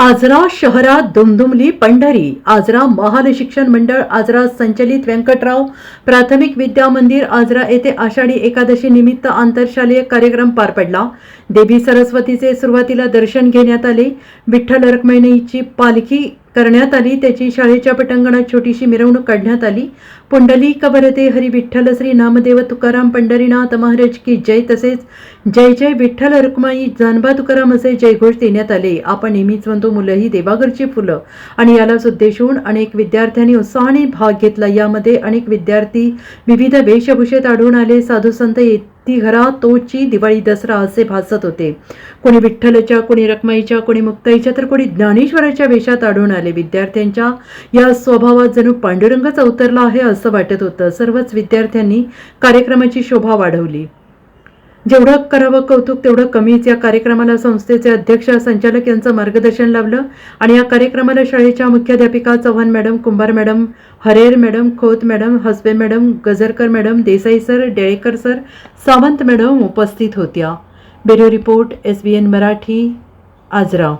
आजरा शहरात दुमदुमली पंढरी आजरा महाल शिक्षण मंडळ आजरा संचलित व्यंकटराव प्राथमिक विद्या मंदिर आजरा येथे आषाढी एकादशी निमित्त आंतरशालेय कार्यक्रम पार पडला. देवी सरस्वतीचे सुरुवातीला दर्शन घेण्यात आले. विठ्ठल रखमाईची पालखी करण्यात आली. त्याची शाळेच्या पटांगणात छोटीशी मिरवणूक काढण्यात आली. पुंडली कबरते हरी विठ्ठल श्री नामदेव तुकाराम पंढरीनाथ महाराज की जय तसेच जय जय विठ्ठल रुक्माई जानबा तुकाराम असे जयघोष देण्यात आले. आपण नेहमीच म्हणतो मुलं ही देवाघरची फुलं. आणि यालाच उद्देशून अनेक विद्यार्थ्यांनी उत्साहाने भाग घेतला. यामध्ये अनेक विद्यार्थी विविध वेशभूषेत आढळून आले. साधू संत येत ती घरा तोची दिवाळी दसरा असे भासत होते. कोणी विठ्ठलच्या कोणी रखमाईच्या कोणी मुक्ताईच्या तर कोणी ज्ञानेश्वराच्या वेशात आढळून आले. विद्यार्थ्यांच्या या स्वभावात जणू पांडुरंगच अवतरला आहे असं वाटत होतं. सर्वच विद्यार्थ्यांनी कार्यक्रमाची शोभा वाढवली. जेवढं करावं कौतुक तेवढं कमीच. या कार्यक्रमाला संस्थेचे अध्यक्ष संचालक यांचं मार्गदर्शन लाभलं आणि या कार्यक्रमाला शाळेच्या मुख्याध्यापिका Chavan madam Kumbhar madam Harer madam Khot madam Hasabe madam Gajarkar madam Desai sir Delekar sir Sawant madam उपस्थित होत्या. Bureau report S B N Marathi Ajara